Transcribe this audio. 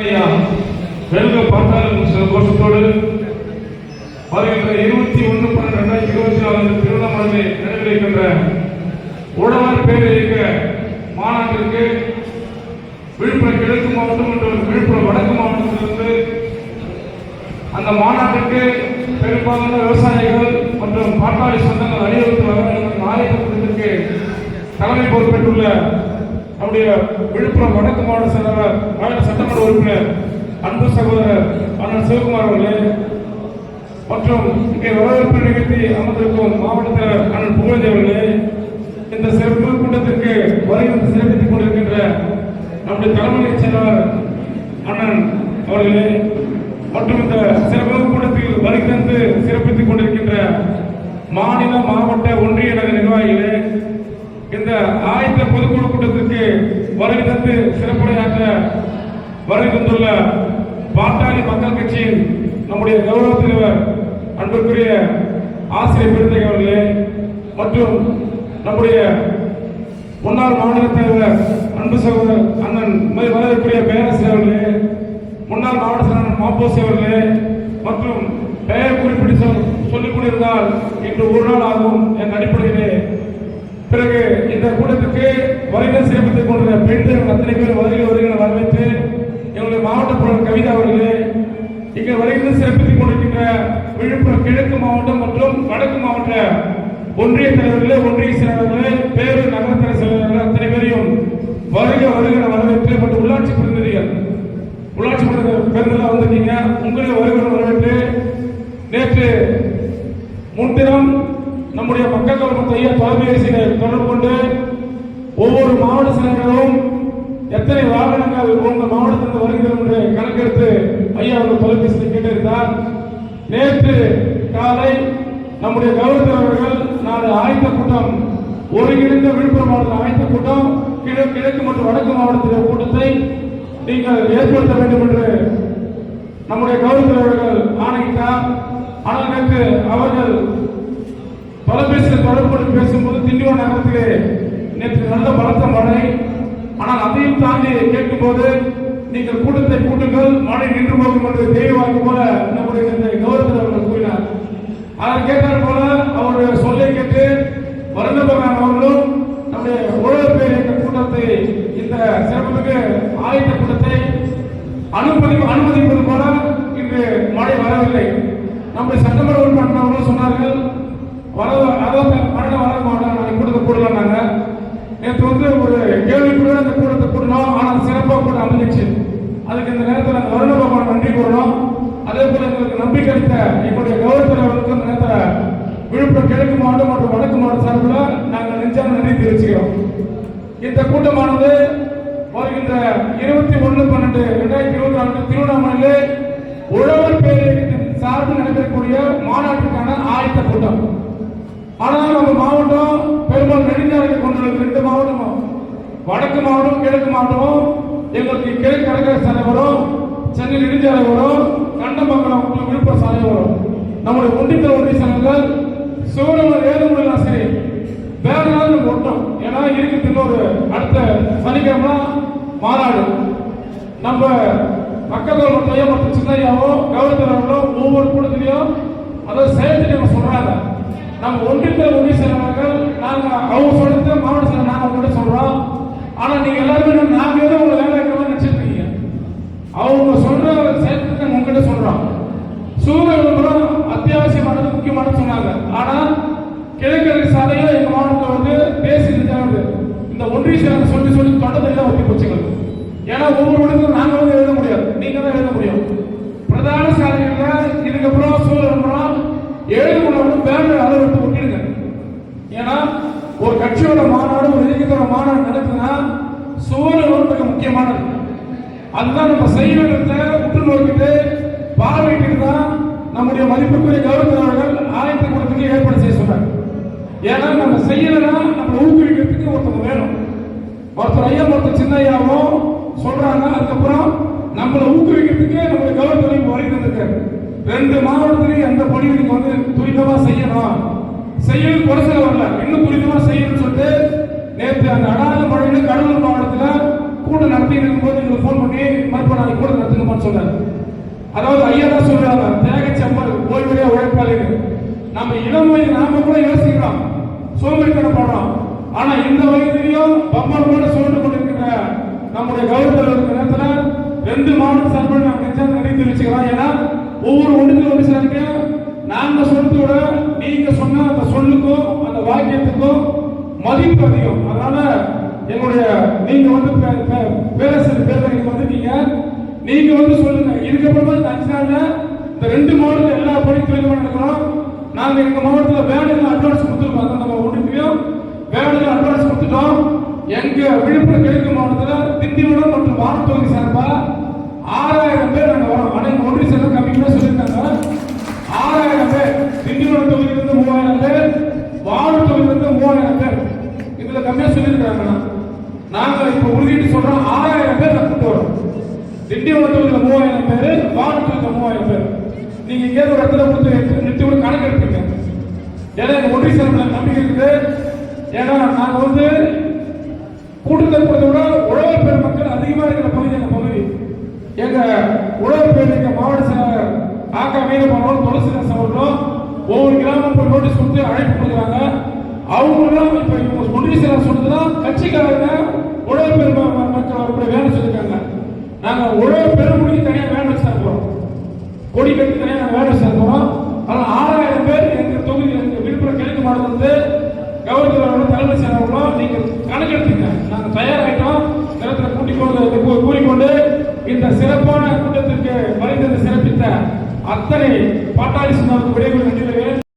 ஐயா வெல்க பார்த்தாலும் சில கோஷத்தோடு வருகின்ற இருபத்தி ஒன்று பன்னெண்டு ரெண்டாயிரத்தி இருபத்தி நாலு திருவண்ணாமலை நிறைவேறுகின்ற உழவர் பேரியக்க மாநாட்டிற்கு விழுப்புரம் கிழக்கு மாவட்டம் மற்றும் விழுப்புரம் வடக்கு மாவட்டத்திலிருந்து அந்த மாநாட்டுக்கு பெரும்பாலான விவசாயிகள் மற்றும் பாட்டாளி சொந்தங்கள் அணிவகுத்து வர வேண்டும் என்ற தலைமை பொறுப்பேற்றுள்ள நம்முடைய விழுப்புரம் வடக்கு மாவட்ட செயலாளர் மாநில சட்டமன்ற உறுப்பினர் அன்பு சகோதரர் அண்ணன் சிவகுமார் அவர்களே. மற்றும் இங்கே வரவேற்பு நிகழ்த்தி அமர்ந்திருக்கும் மாவட்ட தலைவர் அண்ணன் புகழ்ந்தி அவர்களே. இந்த சிறப்பு கூட்டத்திற்கு வருகின்ற சிறப்பித்துக் கொண்டிருக்கின்ற நம்முடைய தலைமை செயலாளர் அண்ணன் அவர்களே. மற்றும் இந்த சிறப்பு கூட்டத்தில் வருகிறது சிறப்பித்துக் கொண்டிருக்கின்ற மாநில மாவட்ட ஒன்றிய நகர நிர்வாகிகளே. இந்த ஆயத்த பொதுக்குழு கூட்டத்திற்கு வருகிறது சிறப்புடையாக சிறப்புரையாற்ற வருகை தந்துள்ள பாட்டாளி மக்கள் கட்சியின் நம்முடைய கௌரவ தலைவர் அன்புக்குரிய ஆசிரியர் பெருந்தகை அவர்களே மற்றும் நம்முடைய முன்னாள் மாநில தலைவர் அன்பு சகோதரர் அண்ணன் உண்மை வரவேற்குரிய பேரரசு அவர்களே முன்னாள் மாவட்ட செயலாளர் மாப்போசி அவர்களே மற்றும் பெயர் குறிப்பிட்டு சொல்லிக் கொண்டிருந்தால் இன்று ஒரு நாள் வருகை சிறப்பித்துக் கொண்ட பெண்கள் அத்தனை பேர் வருகை வருகிற வரவேற்று எங்களுடைய மாவட்ட பொருள் கவிதா அவர்களே. இங்கே வருகை சிறப்பித்துக் கொண்டிருக்கின்ற விழுப்புரம் கிழக்கு மாவட்டம் மற்றும் வடக்கு மாவட்ட ஒன்றிய தலைவர்களே ஒன்றிய செயலாளர்களே பேரு நகரத்தர செயலாளர்கள் அத்தனை பேரையும் வருக வருகிற வரவேற்று மற்றும் உள்ளாட்சி பிரதிநிதிகள். உள்ளாட்சி பேருந்தெல்லாம் வந்திருக்கீங்க. உங்களை வருகிற வரவேற்று நேற்று முன்தினம் நம்முடைய மக்கள் கவர்மெண்ட் ஐயா தொலைபேசியை தொடர்பு கொண்டு ஒவ்வொரு மாவட்ட செயலர்களும் எத்தனை வாகனங்கள் உங்க மாவட்டத்திற்கு வருகிறோம் என்று கணக்கெடுத்து ஐயா அவர்கள் தொலைபேசியில் கேட்டிருந்தார் நேற்று காலை நம்முடைய கௌரவ அவர்கள் நாளை ஆயத்த கூட்டம் ஒருங்கிணைந்த விழுப்புரம் மாவட்ட ஆயத்த கூட்டம் கிழக்கு கிழக்கு மற்றும் வடக்கு மாவட்டத்தின் கூட்டத்தை நீங்கள் ஏற்படுத்த வேண்டும் என்று நம்முடைய கௌரவ அவர்கள் ஆணையிட்டார். ஆனால் நேற்று அவர்கள் தொலைபேசியில் தொடர்பு பேசும்போது திண்டிவன நகரத்திலே நேற்று நல்ல பலத்த மழை. ஆனால் அதையும் தாண்டி கேட்கும்போது நீங்கள் கூட்டத்தை கூட்டுங்கள் மழை நின்று போகும் என்று தெய்வ போல நம்முடைய கௌரவத்தில் அவர்கள் கூறினார். அதை கேட்டார் போல அவருடைய சொல்லை கேட்டு வருந்தபகவான் அவர்களும் நம்முடைய உழவு பேர் என்ற கூட்டத்தை இந்த சிறப்புக்கு ஆயத்த கூட்டத்தை அனுமதி அனுமதிப்பது போல இன்று மழை வரவில்லை நம்முடைய சட்டமன்ற உறுப்பினர் அவர்களும் சொன்னார்கள் வர அதாவது மழை வர மாட்டோம் நாளைக்கு கூட்டத்தை கூடலாம்னாங்க நேற்று வந்து ஒரு கேள்வி கூட அந்த கூட்டத்தை கூடணும் ஆனால் சிறப்பாக கூட அமைஞ்சிச்சு அதுக்கு இந்த நேரத்தில் அந்த வருண பகவான் நன்றி கூறணும். அதே போல எங்களுக்கு நம்பிக்கை அளித்த எங்களுடைய கௌரவத்தில் இந்த நேரத்தில் விழுப்புரம் கிழக்கு மாவட்டம் மற்றும் வடக்கு மாவட்ட சார்பில் நாங்கள் நெஞ்சான நன்றி தெரிவிச்சுக்கிறோம். இந்த கூட்டமானது வருகின்ற இருபத்தி ஒன்று பன்னெண்டு ரெண்டாயிரத்தி இருபத்தி நான்கு திருவண்ணாமலையிலே உழவர் பேரியக்கத்தின் சார்பில் நடைபெறக்கூடிய மாநாட்டுக்கான ஆயத்த கூட்டம். ஆனால் நம்ம மாவட்டம் பெரும்பாலும் நெடுஞ்சாலையை கொண்டுள்ளது ரெண்டு மாவட்டமும் வடக்கு மாவட்டம் கிழக்கு மாவட்டமும் எங்களுக்கு கிழக்கு கடற்கரை சாலை வரும் சென்னை நெடுஞ்சாலை வரும் கண்டமங்கலம் விழுப்புரம் சாலை வரும். நம்முடைய ஒன்றிய ஒன்றிய சங்கங்கள் சிவனமர் ஏழுமலைலாம் சரி. வேற நாள் நம்ம ஒட்டும். ஏன்னா இருக்கு இன்னொரு அடுத்த சனிக்கிழமை மாநாடு. நம்ம மக்கள் கவர்மெண்ட் மற்றும் சின்னையாவோ கௌரவர்களோ ஒவ்வொரு கூட்டத்திலையும் அதாவது செயல்திட்டம் சொல்றாங்க நம்ம ஒன்றியத்தில் ஒன்றிய செயலாளர்கள் நாங்க அவங்க சொல்றது மாவட்ட செயலர் நாங்க உங்கள்கிட்ட சொல்றோம் ஆனா நீங்க எல்லாருமே நாங்க ஏதோ உங்களை வேலை இருக்கிற நினைச்சிட்டு இருக்கீங்க அவங்க சொல்ற செயல்திட்டம் உங்ககிட்ட சொல்றோம் சூழல் விளம்பரம் அத்தியாவசியமானது சொன்னாங்க. ஆனா கிழக்கரை சாலையும் எங்க மாவட்டத்தில் வந்து பேசி இந்த ஒன்றிய செயலர் சொல்லி சொல்லி தொடர்ந்து ஒத்தி போச்சுங்க. ஏன்னா ஒவ்வொரு இடத்துக்கும் நாங்க வந்து எழுத முடியாது. நீங்க தான் எழுத முடியும். பிரதான சாலைகள்ல இதுக்கப்புறம் சூழல் எழுத முடியும் பேனர் அளவு எடுத்து ஒட்டிடுங்க. ஏன்னா ஒரு கட்சியோட மாநாடு ஒரு இயக்கத்தோட மாநாடு நடக்குதுன்னா சூழல் மிக முக்கியமானது. அதுதான் நம்ம செய்ய வேண்டியதை உற்று நோக்கிட்டு பார்வையிட்டு தான் நம்முடைய மதிப்புக்குரிய கௌரவ அவர்கள் ஆயத்த ஏற்பாடு செய்ய சொன்னாங்க ஏன்னா நம்ம செய்யலைன்னா நம்ம ஊக்குவிக்கிறதுக்கு ஒருத்தவங்க வேணும். ஒருத்தர் ஐயா ஒருத்தர் சின்ன ஐயாவும் சொல்றாங்க அதுக்கப்புறம் நம்மளை ஊக்குவிக்கிறதுக்கு நம்மளுடைய கௌரவ வரைக்கும் வந்திருக்காரு. ரெண்டு மாவட்டத்திலையும் எந்த பணியும் நீங்க வந்து துரிதமா செய்யணும். செய்யணும் குறைச்சல வரல. இன்னும் துரிதமா செய்யணும்னு சொல்லிட்டு நேற்று அந்த அடாத மழையில கடலூர் மாவட்டத்துல கூட்டம் நடத்தி இருக்கும்போது எங்களுக்கு ஃபோன் பண்ணி மறுபடியும் நாளைக்கு கூட நடத்துங்க சொன்னார். அதாவது ஐயா தான் சொல்றாங்க தேக செம்மல் ஓய்வுடைய உழைப்பாளிகள் நம்ம இளம் வயது நாம கூட யோசிக்கிறோம். சோம்பேறித்தனப்படுறோம். ஆனா இந்த வயதிலையும் பம்பரமோட சூழ்ந்து கொண்டிருக்கிற நம்முடைய கௌரவத்தில் இருக்கிற நேரத்துல ரெண்டு மாவட்ட சார்பில் நாங்கள் நிச்சயம் நினைத்து தெரிவிச்சுக்கிறோம் ஏன்னா ஒவ்வொரு ஒன்றுக்கும் ஒரு சிலருக்கு நாங்க சொல்றதோட நீங்க சொன்ன அந்த சொல்லுக்கும் அந்த வாக்கியத்துக்கும் மதிப்பு அதிகம். அதனால எங்களுடைய நீங்க வந்து பே- பேரவைக்கு பேரரசர் நீங்க வந்துட்டீங்க நீங்க வந்து சொல்லுங்க. இதுக்கப்புறமா இந்த அஞ்சு நாள்ல இந்த ரெண்டு மாவட்டத்தில் எல்லா நாங்கள் எங்கள் மாவட்டத்தில் வேலையில் அட்வான்ஸ் கொடுத்துருக்கோம் அந்த நம்ம ஒன்றுக்கையும் வேலையில் அட்வான்ஸ் கொடுத்துட்டோம். எங்கள் விழுப்புரம் கிழக்கு மாவட்டத்தில் திண்டிவனம் மற்றும் வானத்தொகுதி சார்பாக ஆறாயிரம் பேர் நாங்கள் வரோம். ஆனா எங்க ஒன்றிய சேர்ந்த கம்மியாக சொல்லியிருக்காங்க. ஆறாயிரம் பேர். திண்டிவனம் தொகுதியிலிருந்து மூவாயிரம் பேர் வானூர் தொகுதியிலிருந்து மூவாயிரம் பேர். இதில் கம்மியாக சொல்லியிருக்காங்கண்ணா நாங்கள் இப்போ உறுதிட்டு சொல்கிறோம் ஆறாயிரம் பேர் கூட்டு வரோம். திண்டிவனம் மூவாயிரம் பேர் வானத்தொகுதியில் மூவாயிரம் பேர். நீங்க இங்கே ஒரு இடத்துல கொடுத்து நிறுத்தி ஒரு கணக்கு எடுப்பீங்க ஏன்னா எங்க ஒன்றிய சேர்ந்த நம்பிக்கை இருக்குது. ஏன்னா நாங்க வந்து கூட்டுதல் கொடுத்த விட உழவர் பெருமக்கள் அதிகமா இருக்கிற பகுதி எங்க பகுதி. எங்க உழவர் பேர் எங்க மாவட்ட செயலாளர் ஆக்கா மீனவர்களும் துளசிதாஸ் அவர்களும் ஒவ்வொரு கிராமம் போய் நோட்டீஸ் கொடுத்து அழைப்பு கொடுக்குறாங்க. அவங்களும் இப்ப இவங்க ஒன்றிய செயலாளர் சொன்னதுன்னா கட்சிக்காரங்க உழவர் பெரும மக்கள் அவர்களுடைய வேலை சொல்லியிருக்காங்க. நாங்க உழவர் பெருமொழி தனியாக வேலை வச்சு கொடி கட்டி தனியா வேலை வச்சு தருவோம் ஆறாயிரம் பேர் எங்கள் தொகுதி எங்கள் விழுப்புரம் கிழக்கு மாவட்டம் வந்து கௌரவ தலைமை செயலாளர்களும் நீங்கள் கணக்கெடுத்துங்க நாங்கள் தயாராகிட்டோம் நிலத்தில் கூட்டிக் கொண்டு கூறிக்கொண்டு இந்த சிறப்பான கூட்டத்திற்கு வருகிறது சிறப்பித்த அத்தனை பாட்டாளி சொன்னாருக்கு விடைபெறும் நன்றிகளை